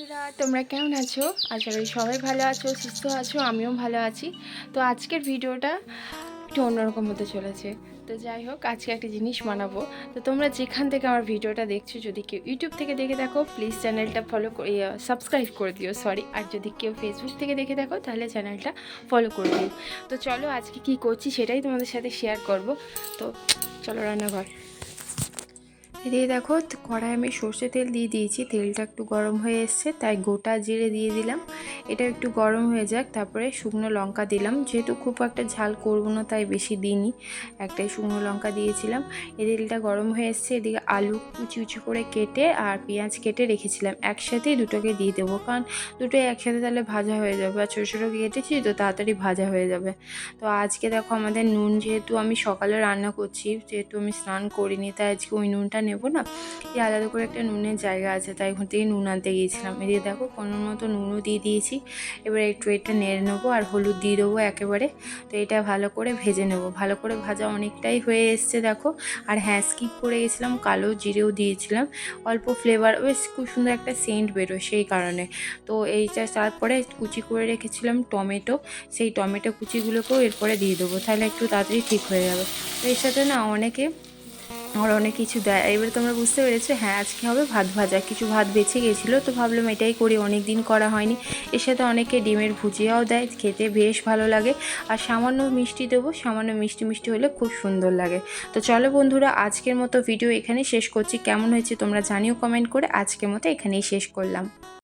বন্ধুরা, তোমরা কেমন আছো? আশা করি সবাই ভালো আছো, সুস্থ আছো, আমিও ভালো আছি। তো আজকের ভিডিওটা একটু অন্যরকম হতে চলেছে। তো যাই হোক, আজকে একটা জিনিস বানাবো তো তোমরা যেখান থেকে আমার ভিডিওটা দেখছ, যদি কেউ ইউটিউব থেকে দেখে দেখো প্লিজ চ্যানেলটা ফলো করে সাবস্ক্রাইব করে দিও সরি আর যদি কেউ ফেসবুক থেকে দেখে দেখো, তাহলে চ্যানেলটা ফলো করে দিও। তো চলো আজকে কি করছি, সেটাই তোমাদের সাথে শেয়ার করব। তো চলো রান্নাঘর। দিয়ে দেখো কড়াই আমি সর্ষে তেল দিয়ে দিয়েছি। তেলটা একটু গরম হয়ে এসছে, তাই গোটা জিরে দিয়ে দিলাম। এটা একটু গরম হয়ে যাক, তারপরে শুকনো লঙ্কা দিলাম। যেহেতু খুব একটা ঝাল করব না, তাই বেশি দিইনি। একটাই শুকনো লঙ্কা দিয়েছিলাম। এই তেলটা গরম হয়ে এসছে, এদিকে আলু কুচি কুচি করে কেটে আর পেঁয়াজ কেটে রেখেছিলাম। একসাথেই দুটোকে দিয়ে দেবো, কারণ দুটোই একসাথে তাহলে ভাজা হয়ে যাবে। আর ছোটো ছোটো কেটেছি, তো তাড়াতাড়ি ভাজা হয়ে যাবে। তো আজকে দেখো, আমাদের নুন যেহেতু আমি সকালে রান্না করছি, যেহেতু আমি স্নান করিনি, তাই আজকে ওই নুনটা নেব না? এই আলাদা করে একটা নুনের জায়গা আছে, তাই ওখান থেকে নুন আনতে গিয়েছিলাম। এদিকে দেখো, কোনো মতো নুনও দিয়ে দিয়েছি। এবার একটু এটা নেড়ে নেব আর হলুদ দিয়ে দেবো একেবারে। তো এটা ভালো করে ভেজে নেব। ভালো করে ভাজা অনেকটাই হয়ে এসছে, দেখো। আর হ্যাঁ স্কিপ করে গেছিলাম, কালো জিরেও দিয়েছিলাম। অল্প ফ্লেভার বেশ খুব সুন্দর একটা সেন্ট বেরোয় সেই কারণে। তো এইটা তারপরে কুচি করে রেখেছিলাম টমেটো। সেই টমেটো কুচিগুলোকেও এরপরে দিয়ে দেবো, তাহলে একটু তাড়াতাড়ি ঠিক হয়ে যাবে। তো এর সাথে না অনেকে আর অনেক কিছু দেয়। এবারে তোমরা বুঝতে পেরেছ হ্যাঁ আজকে হবে ভাত ভাজা। কিছু ভাত বেঁচে গেছিল, তো ভাবলাম এটাই করি অনেক দিন করা হয়নি। এর সাথে অনেকে ডিমের ভুজিয়াও দেয়, খেতে বেশ ভালো লাগে। আর সামান্য মিষ্টি দেবো, সামান্য মিষ্টি মিষ্টি হলে খুব সুন্দর লাগে। তো চলো বন্ধুরা, আজকের মতো ভিডিও এখানেই শেষ করছি। কেমন হয়েছে তোমরা জানিও কমেন্ট করে। আজকের মতো এখানেই শেষ করলাম।